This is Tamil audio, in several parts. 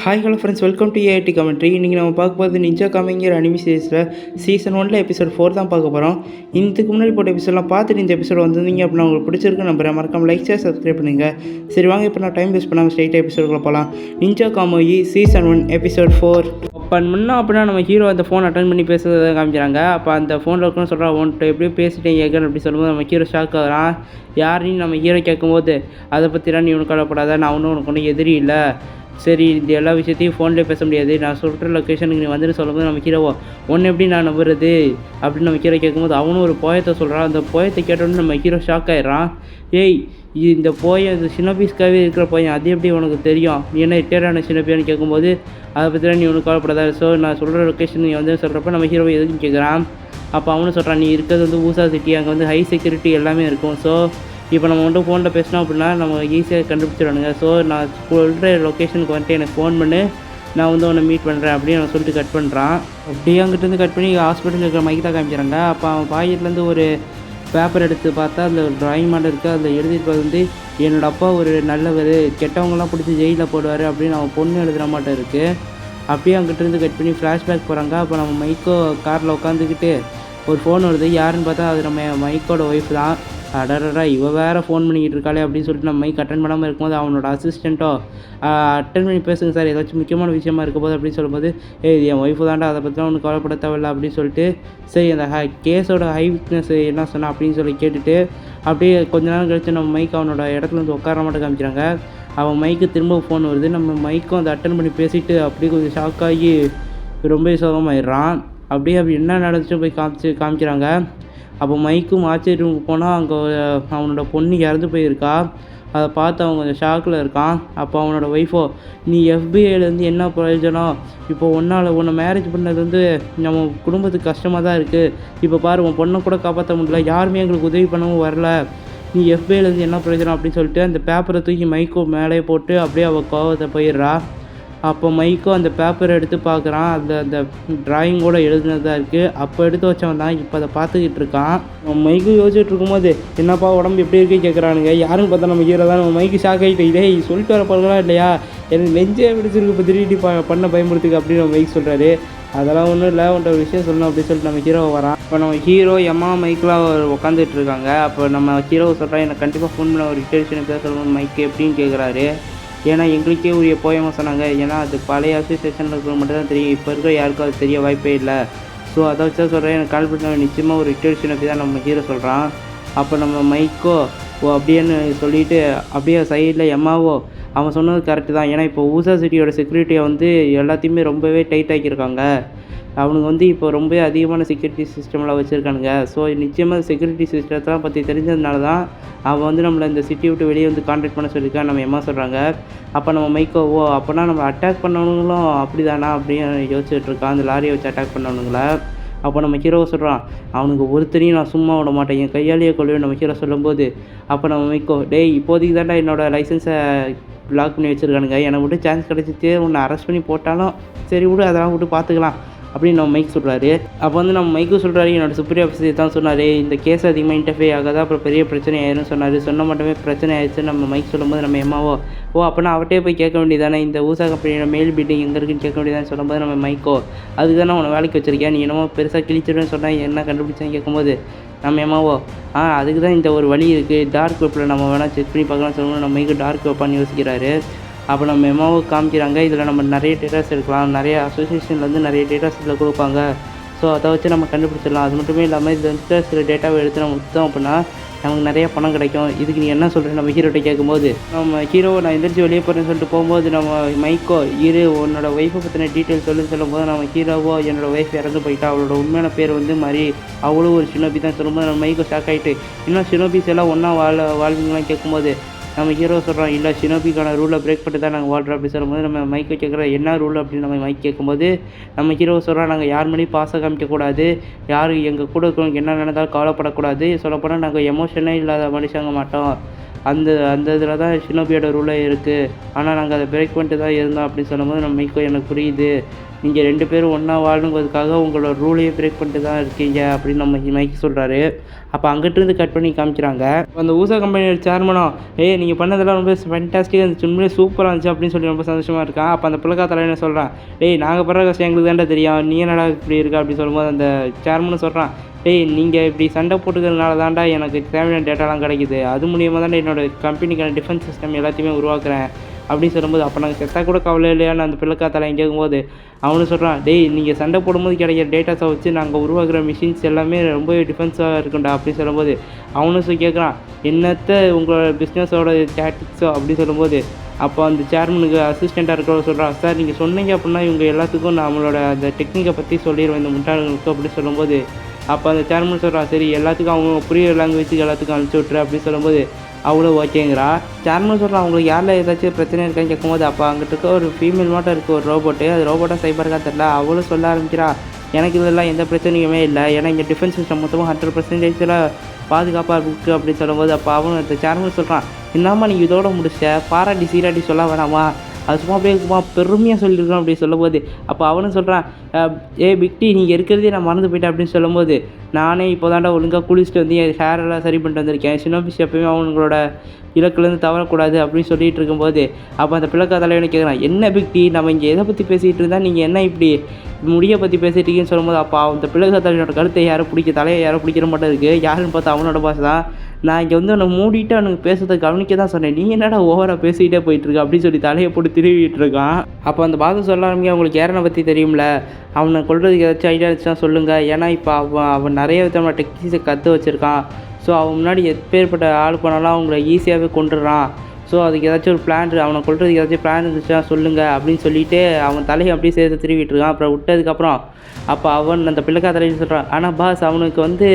Hi hello friends welcome to AIT commentary இன்றைக்கி நம்ம பார்க்க போகிறது நிஞ்சா காமிங்கிற அனிமி சீரிஸில் சீசன் ஒனில் எபிசோட் ஃபோர் தான் பார்க்க போகிறோம் இதுக்கு முன்னாடி போட்ட எபிசோட்லாம் பார்த்துட்டு இந்த எபிசோட் வந்திருந்தீங்க அப்படின்னா உங்களுக்கு பிடிச்சிருக்கு நம்புறேன். மறக்காம லைக் ஷேர் சப்ஸ்கிரைப் பண்ணுங்கள் சரி வாங்க இப்போ நான் டைம் வேஸ்ட் பண்ணாமல் ஸ்ட்ரைட்டாக எபிசோடுக்குள்ள போகலாம் ninja Kamui season one episode four அப்போ முன்னா அப்படின்னா நம்ம ஹீரோ அந்த ஃபோன் அட்டன் பண்ணி பேசுறதை காமிக்கிறாங்க. அப்போ அந்த ஃபோனில் இருக்குன்னு சொல்கிறா உன்ட்டு எப்படியும் பேசிட்டேன் கேட்கணும் அப்படி சொல்லும்போது நம்ம ஹீரோ ஷாக் ஆகிறான். யாருன்னு நம்ம ஹீரோ கேட்கும்போது அதை பற்றிலாம் நீ உனக்கு கவலைப்படாத நான் ஒன்றும் உனக்கு ஒன்றும் எதிரி இல்லை. சரி இந்த எல்லா விஷயத்தையும் ஃபோன்லேயே பேச முடியாது. நான் சொல்கிற லொக்கேஷனுக்கு நீ வந்துட்டு சொல்லும்போது நம்ம ஹீரோவோ ஒன்று எப்படி நான் நம்புறது? அப்படின்னு நம்ம ஹீரோ கேட்கும்போது அவனும் ஒரு போயத்தை சொல்கிறான் அந்த போயத்தை கேட்டோன்னு நம்ம ஹீரோ ஷாக் ஆயிடுறான். ஏய் இது இந்த போயம் இது சின்னபீஸ்க்காகவே இருக்கிற போயம் அது எப்படி உனக்கு தெரியும்? நீ என்ன ரிட்டையர்டான சின்னப்பியான்னு கேட்கும்போது அதை பற்றிலாம் நீ ஒன்றும் கவலைப்படாத. ஸோ நான் சொல்கிற லொக்கேஷன் நீ வந்து சொல்கிறப்ப நம்ம ஹீரோ எதுக்குன்னு கேட்குறான். அப்போ அவனும் சொல்கிறான் நீ இருக்கிறது வந்து ஊசா சிட்டி அங்கே வந்து ஹை செக்யூரிட்டி எல்லாமே இருக்கும். ஸோ இப்போ நம்ம வந்துட்டு ஃபோனில் பேசினோம் அப்படின்னா நம்ம ஈஸியாக கண்டுபிடிச்சிடுவானுங்க ஸோ நான் சொல்கிற லொக்கேஷனுக்கு வந்துட்டு எனக்கு ஃபோன் பண்ணு. நான் வந்து உன்னை மீட் பண்ணுறேன் அப்படின்னு அவன் சொல்லிட்டு கட் பண்ணுறான் அப்படியே அங்கிட்டேருந்து கட் பண்ணி ஹாஸ்பிட்டலில் இருக்கிற மைக்கு தான் காமிக்கிறாங்க. அப்போ அவன் பாக்கெட்லேருந்து ஒரு பேப்பர் எடுத்து பார்த்தா அந்த ட்ராயிங் மாடல் இருக்குது அதில் எழுதிட்டு வந்து என்னோட அப்பா ஒரு நல்லவர். கெட்டவங்கலாம் பிடிச்சி ஜெயிலில் போடுவார் அப்படின்னு அவன் பொண்ணு எழுதுகிற மாட்டம் இருக்குது அப்படியே அங்கிட்டேருந்து கட் பண்ணி ஃப்ளாஷ்பேக் போகிறாங்க அப்போ நம்ம மைக்கோ காரில் உட்காந்துக்கிட்டு ஒரு ஃபோன் வருது. யாருன்னு பார்த்தா அது நம்ம மைக்கோட ஒய்ஃப் தான். அடடடா இவ வேற ஃபோன் பண்ணிக்கிட்டு இருக்காளே அப்படின்னு சொல்லிட்டு நம்ம மைக் அட்டன் பண்ணாமல் இருக்கும்போது அவனோட அசிஸ்டண்ட்டோ அட்டன் பண்ணி பேசுங்க சார் ஏதாச்சும் முக்கியமான விஷயமா இருக்க போது அப்படின்னு சொல்லும்போது ஏ இது என் ஒய்ஃபு தான்டா அதை பற்றிலாம் ஒன்று கவலைப்பட தேவையில்ல அப்படின்னு சொல்லிட்டு சரி அந்த ஹை கேஸோட ஹை விட்னஸ் என்ன சொன்னா அப்படின்னு சொல்லி கேட்டுட்டு அப்படியே கொஞ்ச நேரம் கழித்து நம்ம மைக் அவனோட இடத்துல வந்து உட்கார மாட்டேன் காமிக்கிறாங்க. அவன் மைக்கு திரும்ப ஃபோன் வருது. நம்ம மைக்கும் அதை அட்டன் பண்ணி பேசிட்டு அப்படியே கொஞ்சம் ஷாக் ஆகி ரொம்ப சோகமாயிடுறான். அப்படியே அப்படி என்ன நடந்துச்சு போய் காமிச்சு காமிக்கிறாங்க. அப்போ மைக்கும் ஆச்சரியமுக்கு போனால் அங்கே அவனோட பொண்ணு இறந்து போயிருக்கா. அதை பார்த்து அவன் கொஞ்சம் ஷாக்கில் இருக்கான். அப்போ அவனோட ஒய்ஃபோ நீ எஃபிஐலேருந்து என்ன பிரயோஜனம்? இப்போ ஒன்றால் உன்னை மேரேஜ் பண்ணது வந்து நம்ம குடும்பத்துக்கு கஷ்டமாக தான் இருக்குது இப்போ பாரு உன் பொண்ணை கூட காப்பாற்ற முடியல. யாருமே எங்களுக்கு உதவி பண்ணவும் வரல. நீ எஃபிஐலேருந்து என்ன பிரயோஜனம்? அப்படின்னு சொல்லிட்டு அந்த பேப்பரை தூக்கி மைக்கோ மேலே போட்டு அப்படியே அவள் கோவத்தை போயிடுறா. அப்போ மைக்கோ அந்த பேப்பர் எடுத்து பார்க்குறான். அந்த அந்த டிராயிங்கோட எழுதுனதாக இருக்குது அப்போ எடுத்து வச்சவன் தான் இப்போ அதை பார்த்துக்கிட்டு இருக்கான். அவன் மைக்கு யோசிச்சுட்டு இருக்கும்போது என்னப்பா உடம்பு எப்படி இருக்கு? கேட்குறானுங்க யாருன்னு பார்த்தா நம்ம ஹீரோ தான். நம்ம மைக்கு ஷாக் ஆகிட்டு இதே சொல்லிட்டு வர போகிறதா இல்லையா? எனக்கு நெஞ்சே பிடிச்சிருக்கு இப்போ திருடி ப பண்ண பயன்படுத்துக்கு அப்படின்னு நம்ம மைக் சொல்கிறாரு அதெல்லாம் ஒன்றும் இல்லை. உன்ட்ட ஒரு விஷயம் சொல்லணும் அப்படின்னு சொல்லிட்டு நம்ம ஹீரோ வரான். இப்போ நம்ம ஹீரோ எம்மா மைக்கெலாம் உட்காந்துட்டு இருக்காங்க. அப்போ நம்ம ஹீரோ சொல்கிறா எனக்கு கண்டிப்பாக ஃபோன் பண்ண. ஒரு ரிட்டர்ஷன் பேச சொல்லணும் மைக்கு எப்படின்னு கேட்குறாரு ஏன்னா எங்களுக்கே உரிய போயமாக சொன்னாங்க. ஏன்னா அது பழைய அசோசியேஷனில் இருக்கிற மட்டும் தான் தெரியும். இப்போ இருக்கிற யாருக்கும் அது தெரிய வாய்ப்பே இல்லை. ஸோ அதை வச்சு தான் சொல்கிறேன் எனக்கு கால் பண்ண நிச்சயமாக ஒரு ரிட்டர்ஷன் அப்படி தான் நம்ம ஹீரோ சொல்கிறான் அப்போ நம்ம மைக்கோ ஓ அப்படின்னு சொல்லிட்டு அப்படியே சைடில் எம்மாவோ அவன் சொன்னது கரெக்டு தான். ஏன்னா இப்போ ஊசா சிட்டியோட செக்யூரிட்டியை வந்து எல்லாத்தையுமே ரொம்பவே டைட் ஆக்கியிருக்காங்க. அவனுங்க வந்து இப்போ ரொம்ப அதிகமான செக்யூரிட்டி சிஸ்டம்லாம் வச்சுருக்கானுங்க. ஸோ நிச்சயமாக செக்யூரிட்டி சிஸ்டத்தெலாம் பற்றி தெரிஞ்சதுனால தான் அவன் வந்து நம்மளை இந்த சிட்டி விட்டு வெளியே வந்து கான்டாக்ட் பண்ண சொல்லியிருக்கான் நம்ம எம்மா சொல்கிறாங்க அப்போ நம்ம மைக்கோ ஓ அப்போனா நம்ம அட்டாக் பண்ணவனுங்களும் அப்படி தானா அப்படின்னு யோசிச்சுட்டு இருக்கான். அந்த லாரியை வச்சு அட்டாக் பண்ணவனுங்கள. அப்போ நம்ம ஹீரோ சொல்கிறான் அவனுக்கு ஒருத்தரையும் நான் சும்மா விட மாட்டேன். என் கையாலேயே கொள்வேன் நம்ம ஹீரோ சொல்லும்போது அப்போ நம்ம மைக்கோ டேய் இப்போதைக்கு தான்டா என்னோடய லைசன்ஸை லாக் பண்ணி வச்சுருக்கானுங்க. எனக்கு விட்டு சான்ஸ் கிடச்சிச்சு. உன்னை அரெஸ்ட் பண்ணி போட்டாலும் சரி விடு அதெல்லாம் விட்டு பார்த்துக்கலாம் அப்படின்னு நம்ம மைக் சொல்கிறாரு அப்போ வந்து நம்ம மைக்கு சொல்கிறாரு என்னோட சுப்ரீம் ஆஃபீஸர் தான் சொன்னார் இந்த கேஸ் அதிகமாக இன்டர்ஃபே ஆகாதா அப்புறம் பெரிய பிரச்சனை ஆயிரும் சொன்னார். சொன்ன மட்டுமே பிரச்சனை ஆயிடுச்சுன்னு நம்ம மைக் சொல்லும்போது நம்ம எம்மாவோ ஓ அப்படின்னா அவட்டே போய் கேட்க வேண்டியதானே? இந்த ஊசா கம்பெனியோட மெயில் பில்டிங் எங்கே இருக்குன்னு கேட்க வேண்டியதானு? சொல்லும்போது நம்ம மைக்கோ அதுக்கு தானே உன்னை வேலைக்கு வச்சிருக்கேன் நீ என்னமோ பெருசாக கிழிச்சிடுன்னு சொன்னால் என்ன கண்டுபிடிச்சேன்னு கேட்கும்போது நம்ம எம்மாவோ ஆ அதுக்கு தான் இந்த ஒரு வழி இருக்குது டார்க் வெப்பில் நம்ம வேணால் செக் பண்ணி பார்க்கலாம் சொல்லணும் நம்ம மைக்கு டார்க் வெப்பான்னு யோசிக்கிறாரு. அப்போ நம்ம மெமோவை காமிக்கிறாங்க. இதில் நம்ம நிறைய டேட்டாஸ் எடுக்கலாம். நிறைய அசோசியேஷன்லேருந்து நிறைய டேட்டாஸ் இதில் கொடுப்பாங்க. ஸோ அதை வச்சு நம்ம கண்டுபிடிச்சிடலாம். அது மட்டுமே இல்லாமல் இதில் வந்து சில டேட்டாவை எடுத்து நம்ம விற்றோம் அப்படின்னா நமக்கு நிறைய பணம் கிடைக்கும். இதுக்கு நீ என்ன சொல்கிற நம்ம ஹீரோட்ட கேட்கும்போது நம்ம ஹீரோவை நான் எந்திரிச்சு வெளியே போகிறேன்னு சொல்லிட்டு போகும்போது நம்ம மைக்கோ இரு உன்னோட ஒய்ஃபை பற்றின டீட்டெயில் சொல்லுன்னு சொல்லும்போது நம்ம ஹீரோவோ என்னோட ஒய்ஃப் இறந்து போயிட்டா அவளோட உண்மையான பேர் வந்து மாதிரி அவ்வளோ ஒரு சினோபி தான். சொல்லும்போது நம்ம மைக்கோ ஷாக் ஆகிட்டு இன்னும் சினோபிஸ் எல்லாம் ஒன்றா வாழ வாழ்வீங்களாம் கேட்கும்போது நம்ம ஹீரோ சொல்கிறோம் இல்லை ஷினோபிக்கான ரூலை பிரேக் பண்ணிட்டு தான் நாங்கள் வாழ்கிறோம் அப்படி சொல்லும்போது நம்ம மைக் கேட்குற என்ன ரூல் அப்படின்னு நம்ம மைக் கேட்கும்போது நம்ம ஹீரோ சொல்கிறோம் நாங்கள் யார் மேலேயும் பாசம் காமிக்கக்கூடாது யார் எங்கள் கூட இருக்கிறவங்க என்ன நடந்தாலும் கவலைப்படக்கூடாது. சொல்லப்போனால் நாங்கள் எமோஷனே இல்லாத மனுஷங்க மாட்டோம். அந்த அந்த இதில் தான் ஷினோபியோட ரூலே இருக்குது ஆனால் நாங்கள் அதை பிரேக் பண்ணிட்டு தான் இருந்தோம் அப்படின்னு சொல்லும்போது நம்ம மைக்கோ எனக்கு புரியுது. நீங்கள் ரெண்டு பேரும் ஒன்றா வாழணுங்கிறதுக்காக உங்களோட ரூலையே பிரேக் பண்ணிட்டு தான் இருக்கீங்க அப்படின்னு நம்ம மைக் சொல்கிறாரு அப்போ அங்கிட்டிருந்து கட் பண்ணி காமிக்கிறாங்க. அந்த ஊசா கம்பெனியோட சேர்மனோ ஏய் நீங்கள் பண்ணதெல்லாம் ரொம்ப ஃபென்டாஸ்டிக்காக இருந்துச்சு. உண்மையிலே சூப்பராக இருந்துச்சு அப்படின்னு சொல்லி ரொம்ப சந்தோஷமாக இருக்கான். அப்போ அந்த பிள்ளைக்கா தலைவனை சொல்கிறான் டேய் நாங்கள் படுற கஷ்டம் எங்களுக்கு தான்டா தெரியும். நீ என்னடா இப்படி இருக்கா? அப்படின்னு சொல்லும்போது அந்த சேர்மனும் சொல்கிறான் டேய் நீங்கள் இப்படி சண்டை போட்டுக்கிறதுனால தான்டா எனக்கு தேவையான டேட்டாலாம் கிடைக்குது. அது மூலியமாக தான் என்னோட கம்பெனிக்கான டிஃபென்ஸ் சிஸ்டம் எல்லாத்தையுமே உருவாக்குறேன். அப்படின்னு சொல்லும்போது அப்போ நாங்கள் செத்தா கூட கவலை இல்லையான்னு அந்த பிள்ளைக்கா கேட்கும்போது அவனு சொல்கிறான் டேய் நீங்கள் சண்டை போடும்போது கிடைக்கிற டேட்டாஸை வச்சு நாங்கள் உருவாக்குற மிஷின்ஸ் எல்லாமே ரொம்ப டிஃபென்ஸாக இருக்கும்டா அப்படின்னு சொல்லும்போது அவனும் சொல்லி கேட்குறான் என்னத்த உங்களோட பிஸ்னஸோட டேட்டிக்ஸோ அப்படின்னு சொல்லும்போது அப்போ அந்த சேர்மனுக்கு அசிஸ்டண்ட்டாக இருக்கிறவங்க சொல்கிறான் சார் நீங்கள் சொன்னீங்க அப்படின்னா இவங்க எல்லாத்துக்கும் நம்மளோட அந்த டெக்னிக்கை பற்றி சொல்லிடுவேன் இந்த முட்டாள்களுக்கு அப்படின்னு சொல்லும்போது அப்போ அந்த சேர்மன் சொல்கிறான் சரி எல்லாத்துக்கும் அவங்க புரியுற லாங்குவேஜுக்கு எல்லாத்துக்கும் அனுப்பிச்சி விட்ரு அப்படின்னு சொல்லும்போது அவ்வளோ ஓகேங்கிறா. சேர்மன் சொல்கிறான் அவங்களுக்கு யாரில் ஏதாச்சும் பிரச்சனை இருக்கான்னு கேட்கும்போது அப்போ அங்கிட்ட இருக்க ஒரு ஃபீமேல் மட்டும் இருக்குது ஒரு ரோபோட்டு அது ரோபோட்டாக சைபருக்காக தெரில அவளும் சொல்ல ஆரம்பிக்கிறா எனக்கு இதெல்லாம் எந்த பிரச்சனையுமே இல்லை ஏன்னா இங்கே டிஃபென்ஸ் சிஸ்டம் மொத்தமாக ஹண்ட்ரட் பர்சன்டேஜில் பாதுகாப்பாக இருக்குது அப்படின்னு சொல்லும்போது அப்போ அவனும் அந்த சேர்மன் சொல்கிறான் என்னம்மா நீ இதோட முடிச்ச பாராட்டி சீராட்டி சொல்ல வேணாமா? அது சும்மா அப்படியே சும்மா பெருமையாக சொல்லியிருக்கோம் அப்படி சொல்லும்போது அப்போ அவனும் சொல்கிறான் ஏ பிக்டி நீங்கள் இருக்கிறதே நான் மறந்து போயிட்டேன் அப்படின்னு சொல்லும்போது நானே இப்போ தாண்டா ஒழுங்காக குளிச்சுட்டு வந்து என் ஹேரெல்லாம் எல்லாம் சரி பண்ணிட்டு வந்திருக்கேன். சின்னபிஸ் எப்பயுமே அவங்களோட இலக்குலேருந்து தவறக்கூடாது அப்படின்னு சொல்லிட்டு இருக்கும்போது அப்போ அந்த பிள்ளைக்கா தலைவனை கேட்குறான் என்ன பிக்டி நம்ம இங்கே எதை பற்றி பேசிகிட்டு இருந்தால் நீங்கள் என்ன இப்படி முடியை பற்றி பேசிட்டு சொல்லும்போது அப்போ அந்த பிள்ளைக்கா தலைவனோட கருத்தை யாரும் பிடிக்க தலையை யாரும் பிடிக்கிற மாட்டேன் இருக்குது யாருன்னு பார்த்தா அவனோட பாஸ் தான். நான் இங்கே வந்து அவனை மூடிட்டு அவனுக்கு பேசுறதை கவனிக்க தான் சொன்னேன். நீ என்னடா ஓவராக பேசிக்கிட்டே போயிட்டுருக்க? அப்படின்னு சொல்லி தலையை போட்டு திருவிட்டு இருக்கான். அப்போ அந்த பாசம் சொல்ல ஆரம்பிக்க அவங்களுக்கு ஏரனை பற்றி தெரியும்ல? அவனை கொள்றதுக்கு ஏதாச்சும் ஐடியா இருந்துச்சுன்னா சொல்லுங்கள் ஏன்னா இப்போ அவன் அவன் நிறைய விதமான டெக்னிக்ஸை கற்று வச்சுருக்கான். ஸோ அவன் முன்னாடி எப்பேற்பட்ட ஆள் போனாலும் அவங்கள ஈஸியாகவே கொண்டுடுறான் ஸோ அதுக்கு ஏதாச்சும் ஒரு பிளான் அவனை கொள்றதுக்கு ஏதாச்சும் பிளான் இருந்துச்சுன்னா சொல்லுங்கள் அப்படின்னு சொல்லிட்டு அவன் தலையை அப்படியே சேர்த்து திருவிட்டு இருக்கான் அப்புறம் விட்டதுக்கப்புறம் அப்போ அவன் அந்த பிள்ளைக்கா தலைன்னு சொல்கிறான் ஆனால் பாஸ் அவனுக்கு வந்து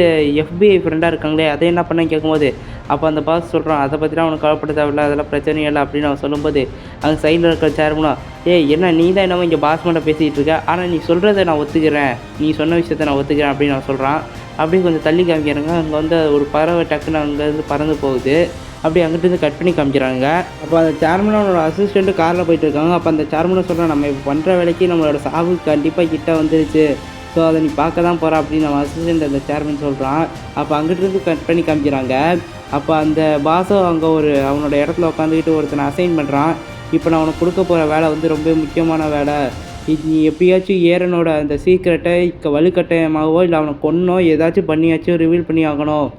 எஃபிஐ ஃப்ரெண்டாக இருக்காங்களே அதை என்ன பண்ண கேட்கும்போது அப்போ அந்த பாஸ் சொல்கிறான் அதை பற்றிலாம் அவனுக்கு கவலைப்பட தேவையில்ல அதெல்லாம் பிரச்சனையே இல்லை அப்படின்னு அவன் சொல்லும்போது அங்கே சைடில் இருக்கிற சேர்மனா ஏய் என்ன நீ தான் என்னமோ இங்கே பாஸ் மட்டும் பேசிகிட்டு இருக்க ஆனால் நீ சொல்கிறத நான் ஒத்துக்கிறேன் நீ சொன்ன விஷயத்த நான் ஒத்துக்கிறேன் அப்படின்னு அவன் சொல்கிறான் அப்படியே கொஞ்சம் தள்ளி காமிக்கிறாங்க. அங்கே வந்து ஒரு பறவை டக்குன்னு அங்கேருந்து பறந்து போகுது. அப்படியே அங்கிட்டிருந்து கட் பண்ணி காமிக்கிறாங்க. அப்போ அந்த சேர்மனோட அசிஸ்டண்ட்டு காரில் போயிட்டு இருக்காங்க. அப்போ அந்த சேர்மனை சொல்கிறான் நம்ம இப்போ பண்ணுற வேலைக்கு நம்மளோட சாவு கண்டிப்பாக கிட்ட வந்துருச்சு. ஸோ அதை நீ பார்க்க தான் போகிற அப்படின்னு நம்ம அசிஸ்டண்ட் அந்த சேர்மன் சொல்கிறான் அப்போ அங்கிட்டிருந்து கட் பண்ணி காமிக்கிறாங்க. அப்போ அந்த பாசம் அங்கே ஒரு அவனோட இடத்துல உட்காந்துக்கிட்டு ஒருத்தனை அசைன் பண்ணுறான் இப்போ நான் உனக்கு கொடுக்க போகிற வேலை வந்து ரொம்ப முக்கியமான வேலை. இது நீ எப்படியாச்சும் ஏரனோட அந்த சீக்கிரட்டை இக்க வலுக்கட்டாயமாகவோ இல்லை அவனை கொன்னோ ஏதாச்சும் பண்ணியாச்சும் ரிவீல் பண்ணி ஆகணும்.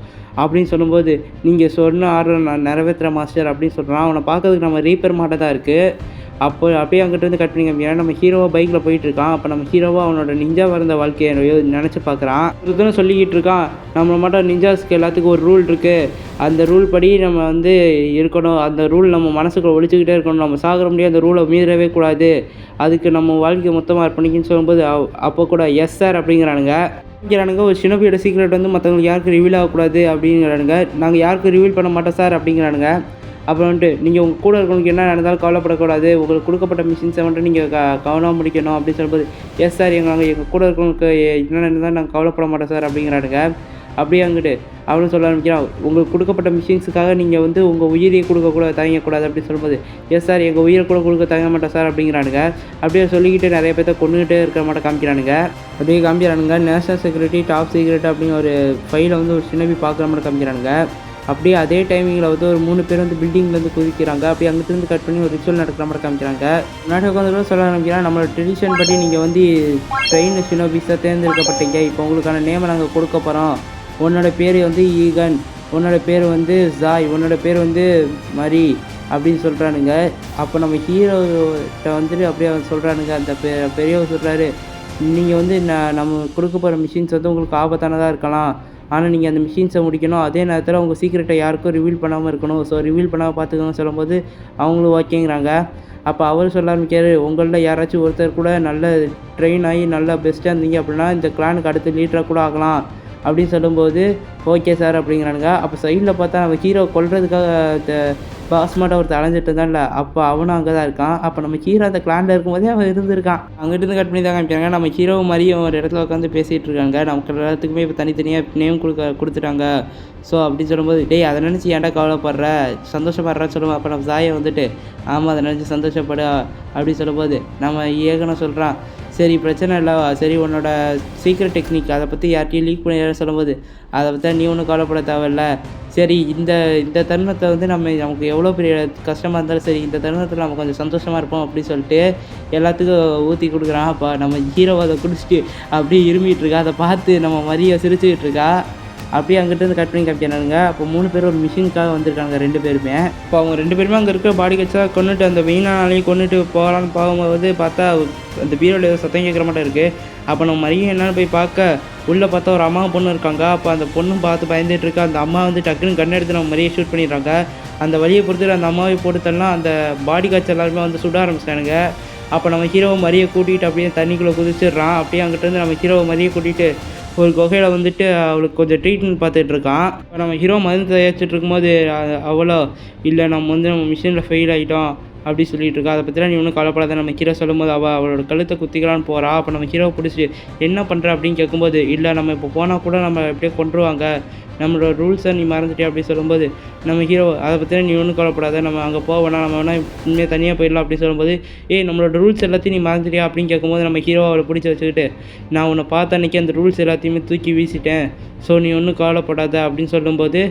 அப்படின்னு சொல்லும்போது நீங்கள் சொன்ன ஆர்டர் நான் நிறைவேற்றுற மாஸ்டர் அப்படின்னு சொல்கிறான் அவனை பார்க்கறதுக்கு நம்ம ரீப்பர் மாட்ட தான் இருக்குது அப்போ அப்படியே அங்கிட்டருந்து கட் பண்ணி நம்ம ஹீரோவாக பைக்கில் போயிட்டுருக்கான் அப்போ நம்ம ஹீரோவாக அவனோட நிஞ்சா வந்த வாழ்க்கையை நினச்சி பார்க்குறான். இதுன்னு சொல்லிக்கிட்டு இருக்கான். நம்மளை மட்டும் நிஞ்சாஸ்க்கு எல்லாத்துக்கும் ஒரு ரூல் இருக்குது அந்த ரூல் படி நம்ம வந்து இருக்கணும். அந்த ரூல் நம்ம மனசுக்குள்ள ஒழிச்சுக்கிட்டே இருக்கணும். நம்ம சாகிற முடியாது. அந்த ரூலை மீறவே கூடாது. அதுக்கு நம்ம வாழ்க்கை மொத்தமாக அர்ப்பணிக்குன்னு சொல்லும்போது அப்போ கூட எஸ் சார் அப்படிங்கிறானுங்க. அப்படிங்கிறானுங்க ஒரு சினபியோட சீக்ரெட் வந்து மற்றவங்களுக்கு யாருக்கும் ரிவீல் ஆகக்கூடாது அப்படிங்கிறானுங்க. நாங்கள் யாருக்கும் ரிவீல் பண்ண மாட்டோம் சார் அப்படிங்கிறானுங்க. அப்புறம் வந்துட்டு நீங்கள் உங்கள் கூட இருக்கவங்களுக்கு என்ன நடந்தாலும் கவலைப்படக்கூடாது. உங்களுக்கு கொடுக்கப்பட்ட மிஷின்ஸை வந்துட்டு நீங்கள் க கவனமாக முடிக்கணும் அப்படின்னு சொல்லும்போது எஸ் சார் எங்கள் நாங்கள் எங்கள் கூட இருக்கவங்களுக்கு என்ன நடந்தாலும் நாங்கள் கவலைப்பட மாட்டோம் சார் அப்படிங்கிறானுங்க. அப்படியே அங்கிட்டு அவனும் சொல்ல ஆரம்பிக்கிறான். உங்களுக்கு கொடுக்கப்பட்ட மிஷின்ஸுக்காக நீங்கள் வந்து உங்கள் உயிரையே கொடுக்கக்கூடாது தயங்கக்கூடாது அப்படின்னு சொல்லும்போது எஸ் சார் எங்கள் உயிரை கூட கொடுக்க தயங்க மாட்டோம் சார் அப்படிங்கிறானுங்க. அப்படியே சொல்லிக்கிட்டு நிறைய பேர்த்த கொண்டுகிட்டே இருக்கிற மாட்ட காமிக்கிறானுங்க. அப்படியே காமிக்கிறானுங்க. நேஷனல் செக்யூரிட்டி டாப் சீக்ரெட் அப்படின்னு ஒரு ஃபைலை வந்து ஒரு சின்னபி பார்க்குற மாதிரி காமிக்கிறானுங்க. அப்படியே அதே டைமிங்கில் வந்து ஒரு மூணு பேர் வந்து பில்டிங்லேருந்து குதிக்கிறாங்க. அப்படியே அங்கிட்டிருந்து கட் பண்ணி ஒரு ரிச்சுவல் நடக்கிற மாதிரி காமிக்கிறாங்க. முன்னாடி உட்காந்து சொல்ல ஆரம்பிக்கிறான் நம்மளோட ட்ரெடிஷன் படி நீங்கள் வந்து ட்ரெயின் சினோபிஸாக தேர்ந்தெடுக்கப்பட்டீங்க. இப்போ உங்களுக்கான நேமை நாங்கள் கொடுக்க போகிறோம் உன்னோட பேர் வந்து ஈகன். உன்னோட பேர் வந்து ஜாய். உன்னோட பேர் வந்து மரி அப்படின்னு சொல்கிறானுங்க அப்போ நம்ம ஹீரோட்ட வந்துட்டு அப்படியே அவன் சொல்கிறானுங்க அந்த பெ பெரியவர் சொல்கிறாரு நீங்கள் வந்து நான் நம்ம கொடுக்க போகிற மிஷின்ஸ் வந்து உங்களுக்கு ஆபத்தானதாக இருக்கலாம். ஆனால் நீங்கள் அந்த மிஷின்ஸை முடிக்கணும். அதே நேரத்தில் உங்கள் சீக்கிரட்டை யாருக்கும் ரிவீல் பண்ணாமல் இருக்கணும். ஸோ ரிவீல் பண்ணாமல் பார்த்துக்கோங்க சொல்லும்போது அவங்களும் ஓகேங்கிறாங்க. அப்போ அவர் சொல்ல ஆரம்பிக்காரு உங்களில் யாராச்சும் ஒருத்தர் கூட நல்ல ட்ரெயின் ஆகி நல்லா பெஸ்ட்டாக இருந்தீங்க அப்படின்னா இந்த கிளானுக்கு அடுத்து லீடராக கூட ஆகலாம். அப்படின்னு சொல்லும்போது ஓகே சார் அப்படிங்கிறானுங்க. அப்போ சைடில் பார்த்தா நம்ம ஹீரோ கொள்றதுக்காக பாஸ்மாட்டை ஒருத்தர் அலைஞ்சிட்டு இருந்தான்ல அப்போ அவனும் அங்கே தான் இருக்கான். அப்போ நம்ம ஹீரோ அந்த கிளானில் இருக்கும்போதே அவன் இருந்திருக்கான். அங்கிட்டிருந்து கட் பண்ணி தான் காமிக்கிறாங்க நம்ம ஹீரோ மாதிரியும் ஒரு இடத்துல உட்காந்து பேசிகிட்டு இருக்காங்க. நமக்கு எல்லாத்துக்குமே இப்போ தனித்தனியாக நேம் கொடுக்க கொடுத்துட்டாங்க. ஸோ அப்படின்னு சொல்லும்போது டேய் அதை நினச்சி ஏன்டா கவலைப்படுற? சந்தோஷப்படுறான்னு சொல்லுவோம். அப்போ நம்ம சாயை வந்துட்டு ஆமாம் அதை நினச்சி சந்தோஷப்படு அப்படின்னு சொல்லும்போது நம்ம ஏகனம் சொல்கிறான் சரி பிரச்சனை இல்லை. சரி உன்னோட சீக்ரெட் டெக்னிக் அதை பற்றி யார்ட்டையும் லீக் பண்ணி சொல்லும்போது அதை பற்றி நீ ஒன்றும் கவலைப்பட தேவையில்ல. சரி இந்த இந்த தருணத்தை வந்து நம்ம நமக்கு எவ்வளோ பெரிய கஷ்டமாக இருந்தாலும் சரி இந்த தருணத்தில் நம்ம கொஞ்சம் சந்தோஷமாக இருப்போம் அப்படின்னு சொல்லிட்டு எல்லாத்துக்கும் ஊற்றி கொடுக்குறான். அப்போ நம்ம ஹீரோவை அதை குடிச்சிட்டு அப்படியே இருமிட்டு இருக்கா? அதை பார்த்து நம்ம மரியை சிரிச்சுக்கிட்டு இருக்கா? அப்படியே அங்கிட்டேருந்து கட் பண்ணி காமிக்கிறானுங்க அப்போ மூணு பேர் ஒரு மிஷினுக்காக வந்திருக்காங்க ரெண்டு பேருமே. இப்போ அவங்க ரெண்டு பேருமே அங்கே இருக்கிற பாடி கட்சாக கொண்டுட்டு அந்த வெயினாலையும் கொண்டுட்டு போகலான்னு போகும்போது பார்த்தா அந்த பீரோவில் ஏதோ சத்தம் கேட்குற மாட்டேன் இருக்குது அப்போ நம்ம மரியம் என்னென்னு போய் பார்க்க உள்ளே பார்த்தா ஒரு அம்மா பொண்ணு இருக்காங்க. அப்போ அந்த பொண்ணும் பார்த்து பயந்துட்டு இருக்கா. அந்த அம்மா வந்து டக்குன்னு கண்ணை எடுத்து நம்ம மரியை ஷூட் பண்ணிடுறாங்க. அந்த வழியை பொறுத்து அந்த அம்மாவை போட்டு அந்த பாடி காட்சி எல்லாருமே வந்து சுட ஆரம்பிச்சிட்டானுங்க. அப்போ நம்ம ஹீரோவை மரியை கூட்டிகிட்டு அப்படியே தண்ணிக்குள்ளே குதிச்சிடுறான். அப்படியே அங்கிட்டேருந்து நம்ம ஹீரோவை மரியை கூட்டிகிட்டு ஒரு குகையில் வந்துட்டு அவளுக்கு கொஞ்சம் ட்ரீட்மெண்ட் பார்த்துட்ருக்கான். இப்போ நம்ம ஹீரோ மருந்து தயாரிச்சுட்டு இருக்கும்போது அவ்வளோ இல்லை நம்ம வந்து நம்ம மிஷினில் ஃபெயில் ஆகிட்டோம் அப்படி சொல்லிட்டு இருக்கா அதை பற்றிலாம் நீ ஒன்றும் கவலைப்படாத. நம்ம ஹீரோ சொல்லும்போது அவள் அவளோட கழுத்தை குத்திக்கலான்னு போகிறா அப்போ நம்ம ஹீரோவை பிடிச்சி என்ன பண்ணுற அப்படின்னு கேட்கும்போது இல்லை நம்ம இப்போ போனால் கூட நம்ம எப்படியே கொண்டுருவாங்க நம்மளோட ரூல்ஸை நீ மறந்துட்டே அப்படி சொல்லும்போது நம்ம ஹீரோ அதை பற்றின நீ ஒன்றும் கவலைப்படாத. நம்ம அங்கே போக வேணாம் நம்ம வேணால் இனிமேல் தனியாக போயிடலாம் அப்படின்னு சொல்லும்போது ஏய் நம்மளோட ரூல்ஸ் எல்லாத்தையும் நீ மறந்துட்டியா? அப்படின்னு கேட்கும்போது நம்ம ஹீரோ அவளை பிடிச்சி வச்சுக்கிட்டு நான் உன்னை பார்த்த அன்றைக்கி அந்த ரூல்ஸ் எல்லாத்தையுமே தூக்கி வீசிட்டேன். ஸோ நீ ஒன்றும் கவலைப்படாத. அப்படின்னு சொல்லும்போது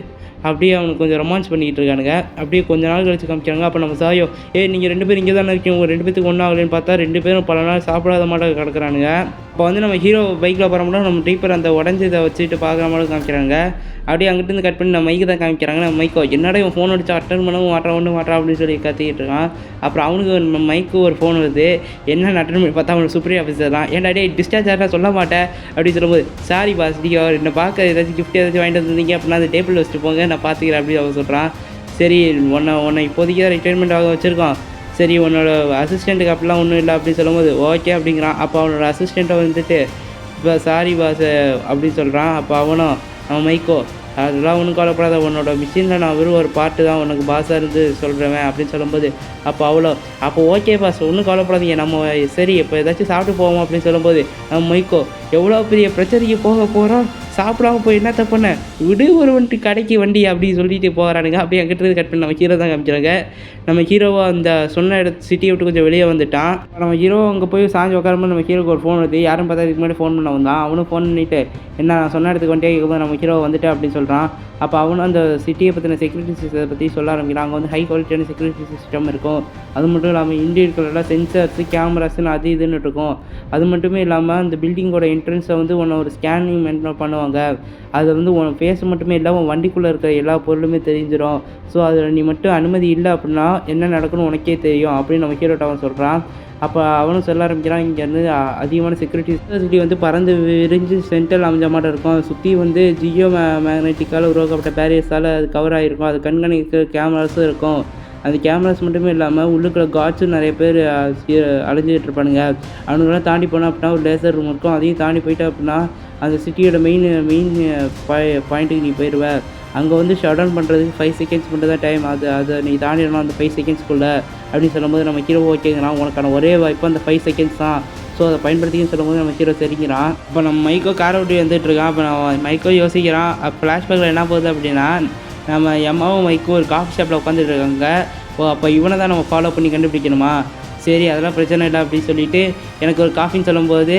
அப்படியே அவனுக்கு கொஞ்சம் ரொமான்ஸ் பண்ணிக்கிட்டு இருக்கானுங்க. அப்படியே கொஞ்ச நாள் கழிச்சு காமிக்கிறாங்க. அப்போ நம்ம சாயோ ஏ நீங்கள் ரெண்டு பேரும் இங்கே தானே இருக்கீங்க. உங்கள் ரெண்டு பேத்துக்கு ஒன்றும் ஆகலன்னு பார்த்தா ரெண்டு பேரும் பல நாள் சாப்பிடாத மாட்டாங்க கிடக்குறானுங்க. இப்போ வந்து நம்ம ஹீரோ பைக்கில் போகிற மட்டும். நம்ம டீப்பர் அந்த உடஞ்சதை வச்சுட்டு பார்க்குற மாதிரி காமிக்கிறாங்க அப்படியே அங்கிட்டு கட் பண்ணி நம்ம மைக்கு தான் காமிக்கிறாங்க. நம்ம மைக்கோ என்னடா இவன் ஃபோன் அடிச்சு அட்டன் பண்ணவும் மாட்டான் ஒன்று மாட்டான் அப்படின்னு சொல்லி கத்திக்கிட்டு இருக்கான். அப்புறம் அவனுக்கு மைக்கு ஒரு ஃபோன் வருது. என்ன அட்டன் பண்ணி பார்த்தா அவனுக்கு சுப்ரிய ஆஃபீஸர் தான். ஏன்டா டே டிஸ்சார்ஜ் ஆகிட்டா சொல்ல மாட்டேன் அப்படின்னு சொல்லும்போது சாரி பாஸ் நீங்கள் என்னை பார்க்க ஏதாச்சும் கிஃப்ட் ஏதாச்சும் வாங்கிட்டு வந்திருந்தீங்க அப்படின்னா அந்த டேபிள் வச்சுட்டு போங்க நான் பார்த்துக்கிறேன் அப்படின்னு அவன் சொல்கிறான் சரி உன்னை உன்னை இப்போதைக்கு தான் ரிட்டைர்மெண்ட் ஆக வச்சுருக்கோம். சரி உன்னோட அசிஸ்டண்ட்டுக்கு அப்படிலாம் ஒன்றும் இல்லை அப்படின்னு சொல்லும்போது ஓகே அப்படிங்கிறான். அப்போ அவனோட அசிஸ்டண்ட்டை வந்துட்டு இப்போ சாரி பாஸ் அப்படின்னு சொல்கிறான் அப்போ அவனும் அவன் மைக்கோ அதெல்லாம் ஒன்றும் கவலைப்படாத உன்னோட மிஷினில் நான் வெறும் ஒரு பாட்டு தான் உனக்கு பாஸாக இருந்து சொல்கிறவன் அப்படின்னு சொல்லும்போது அப்போ அவ்வளோ அப்போ ஓகே பாஸ் ஒன்றும் கவலைப்படாதீங்க நம்ம சரி இப்போ ஏதாச்சும் சாப்பிட்டு போவோம் அப்படின்னு சொல்லும்போது நம்ம மைக்கோ எவ்வளோ பெரிய பிரச்சனைக்கு போக போகிறோம் சாப்பிடாம போய் என்னத்த பண்ண? விடு ஒரு வந்துட்டு கடைக்கு வண்டி அப்படின்னு சொல்லிட்டு போகிறானுங்க அப்படியே அங்கிட்டு கட் பண்ணி நம்ம ஹீரோ தான் காமிக்கிறாங்க. நம்ம ஹீரோவை அந்த சொன்ன இடத்து சிட்டியை விட்டு கொஞ்சம் வெளியே வந்துட்டான். நம்ம ஹீரோ அங்கே போய் சாஞ்சு உட்காரும்போது நம்ம ஹீரோக்கு ஒரு ஃபோன் வருது. யாரும் பார்த்தா இதுக்கு முன்னாடி ஃபோன் பண்ண வந்தான். அவனும் ஃபோன் பண்ணிட்டு என்ன நான் சொன்ன இடத்துக்கு வந்துட்டே இருக்கும்போது நம்ம ஹீரோ வந்துட்டு? அப்படின்னு சொல்கிறான் அப்போ அவனும் அந்த சிட்டியை பற்றின செக்யூரிட்டி சிஸ்டத்தை பற்றி சொல்ல ஆரம்பிக்கிறான். அங்கே வந்து ஹை குவாலிட்டியான செக்யூரிட்டி சிஸ்டம் இருக்கும். அது மட்டும் இல்லாமல் இண்டியர்களெல்லாம் சென்சர்ஸ் கேமராஸ்னு அது இதுன்னு இருக்கும். அது மட்டுமே இல்லாமல் அந்த பில்டிங்கோட என்ட்ரன்ஸை வந்து உன்னை ஒரு ஸ்கேனிங் மெயின்டைன் பண்ணுவாங்க. அது வந்து உன் ஃபேஸ் மட்டுமே இல்லை உன் வண்டிக்குள்ளே இருக்கிற எல்லா பொருளுமே தெரிஞ்சிடும் ஸோ அதில் நீ மட்டும் அனுமதி இல்லை அப்படின்னா என்ன நடக்குன்னு உனக்கே தெரியும் அப்படின்னு நம்ம ஹீரோட்ட அவன் சொல்கிறான் அப்போ அவனும் சொல்ல ஆரம்பிக்கிறான் இங்கேருந்து அதிகமான செக்யூரிட்டி சிட்டி வந்து பறந்து விரிஞ்சு சென்ட்ரல் அமைஞ்ச மாதிரி இருக்கும். சுற்றி வந்து ஜியோ மே மேக்னெட்டிக்கால் உருவாக்கப்பட்ட பேரியர்ஸால் அது கவர் ஆகிருக்கும் அது கண்காணிக்க கேமராஸும் இருக்கும். அந்த கேமராஸ் மட்டுமே இல்லாமல் உள்ளுக்குள்ள காட்ஸும் நிறைய பேர் அலைஞ்சிக்கிட்டு இருப்பானுங்க. அவனுங்களாம் தாண்டி போனால் அப்படின்னா ஒரு லேசர் ரூம் இருக்கும். அதையும் தாண்டி போயிட்ட அப்படின்னா அந்த சிட்டியோட மெயின் மெயின் பாயிண்ட்டுக்கு நீ போயிடுவ அங்கே வந்து ஷட் டவுன் பண்ணுறதுக்கு ஃபைவ் செகண்ட்ஸ் மட்டும் தான் டைம் அது அதை நீ தாண்டிடணும் அந்த ஃபைவ் செகண்ட்ஸ்க்குள்ளே அப்படின்னு சொல்லும்போது நம்ம ஹீரோ ஓகேங்கிறான் உனக்கான ஒரே வாய்ப்பு அந்த ஃபைவ் செகண்ட்ஸ் தான். ஸோ அதை பயன்படுத்திக்கன்னு சொல்லும்போது நம்ம ஹீரோ சரிங்கிறான் இப்போ நம்ம மைக்கோ காரை விட்டு வந்துட்டு இருக்கான். இப்போ நம்ம மைக்கோ யோசிக்கிறான். ஃப்ளாஷ்பேக்கில் என்ன போகுது அப்படின்னா நம்ம எம்மாவும் மைக்கும் ஒரு காஃபி ஷாப்பில் உட்காந்துட்டு இருக்காங்க ஓ அப்போ இவனை தான் நம்ம ஃபாலோ பண்ணி கண்டுபிடிக்கணுமா? சரி அதெல்லாம் பிரச்சனை இல்லை அப்படின்னு சொல்லிட்டு எனக்கு ஒரு காஃபின்னு சொல்லும்போது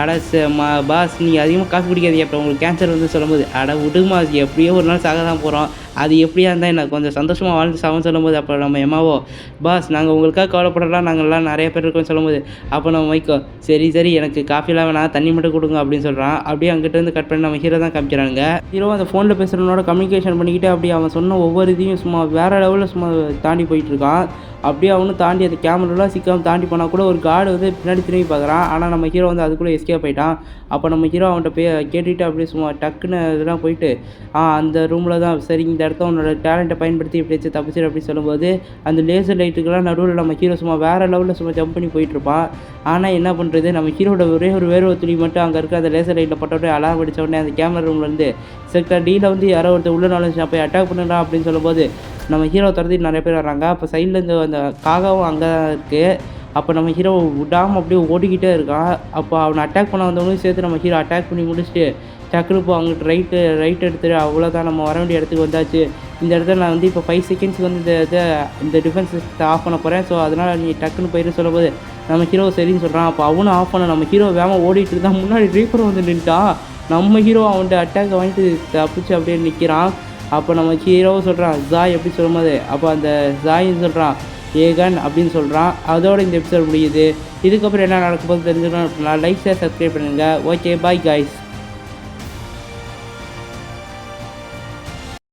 அட மா பாஸ் நீங்கள் அதிகமாக காஃபி குடிக்காதீங்க. அப்புறம் உங்களுக்கு கேன்சர் வந்து சொல்லும்போது அட விடுமா எப்படியோ ஒரு நாள் சாக தான் போகிறோம் அது எப்படியா இருந்தால் என்ன கொஞ்சம் சந்தோஷமாக வாழ்ந்து சாகும் சொல்லும்போது அப்போ நம்ம எம்மாவோ பாஸ் நாங்கள் உங்களுக்காக கவலைப்படலாம் நாங்கள்லாம் நிறைய பேர் இருக்கோம்னு சொல்லும்போது அப்போ நம்ம மைக்கோ சரி சரி எனக்கு காஃபிலாம் வேணாம் தண்ணி மட்டும் கொடுங்க அப்படின்னு சொல்கிறான் அப்படியே அங்கிட்டேருந்து கட் பண்ணி நம்ம ஹீரோ தான் காமிக்கிறாங்க ஹீரோ அந்த ஃபோனில் பேசுகிறவனோட கம்யூனிகேஷன் பண்ணிக்கிட்டு அப்படியே அவன் சொன்ன ஒவ்வொரு இதையும் சும்மா வேறு லெவலில் சும்மா தாண்டி போயிட்டுருக்கான் அப்படியே அவனும் தாண்டி அந்த கேமராலாம் சிக்காமல் தாண்டி போனால் கூட ஒரு கார்டு வந்து பின்னாடி திரும்பி பார்க்குறான். ஆனால் நம்ம ஹீரோ வந்து அதுக்குள்ளே எஸ்கேப் போயிட்டான் அப்போ நம்ம ஹீரோ அவன்கிட்ட போய் கேட்டுட்டு அப்படியே சும்மா டக்குன்னு இதெல்லாம் போயிட்டு ஆ அந்த ரூமில் தான் சரிங்க இடத்த உன்னோட டேலண்ட்டை பயன்படுத்தி எப்படியாச்சும் தப்பிச்சிரு அப்படின்னு சொல்லும்போது அந்த லேசர் லைட்டுக்கெல்லாம் நடுவில் நம்ம ஹீரோ சும்மா வேறு லெவலில் சும்மா ஜம்ப் பண்ணி போயிட்டுருப்பான் ஆனால் என்ன பண்ணுறது நம்ம ஹீரோட ஒரே ஒரு வேறு ஒரு துணி மட்டும் அங்கே இருக்க. அந்த லேசர் லைட்டில் பட்ட உடனே அலாரம் அடித்த உடனே அந்த கேமரா ரூம்லேருந்து செக்டர் டீல வந்து யாரோ ஒருத்தர் உள்ள நாலேஜ் போய் அட்டாக் பண்ணுறா அப்படின்னு சொல்லும்போது நம்ம ஹீரோ துரத்திட்டு நிறைய பேர் வராங்க அப்போ சைட்லேருந்து அந்த காகாவும் அங்கே தான் இருக்குது அப்போ நம்ம ஹீரோ விடாமல் அப்படியே ஓடிக்கிட்டே இருக்கான். அப்போ அவனை அட்டாக் பண்ண வந்தவங்களும் சேர்த்து நம்ம ஹீரோ அட்டாக் பண்ணி முடிச்சுட்டு டக்குனு இப்போ அங்கிட்டு ரைட்டு ரைட் எடுத்துட்டு அவ்வளோதான் நம்ம வர வேண்டிய இடத்துக்கு வந்தாச்சு. இந்த இடத்துல நான் வந்து இப்போ ஃபைவ் செகண்ட்ஸ்க்கு வந்து இந்த இதை இந்த டிஃபென்ஸ் சிஸ்டத்தை ஆஃப் பண்ண போகிறேன் ஸோ அதனால் நீ டக்குன்னு போயிட்டு சொல்லும்போது நம்ம ஹீரோ சரின்னு சொல்கிறான் அப்போ அவனும் ஆஃப் பண்ண. நம்ம ஹீரோ வேகமாக ஓடிட்டு இருந்தான். முன்னாடி ரீஃபர் வந்து நின்ட்டான் நம்ம ஹீரோ அவன்கிட்ட அட்டாக் வாங்கிட்டு தப்பிச்சு அப்படியே நிற்கிறான் அப்போ நம்ம ஹீரோவும் சொல்கிறான் ஜாய் எப்படி சொல்லும்போது அப்போ அந்த ஜாயின்னு சொல்கிறான் ஏகன் அப்படின்னு சொல்கிறான் அதோட இந்த எபிசோட் முடியுது. இதுக்கப்புறம் என்ன நடக்கும்போது போகுது தெரிஞ்சுக்கணும். லைக் ஷேர் சப்ஸ்கிரைப் பண்ணுங்கள் ஓகே பாய் காய்ஸ்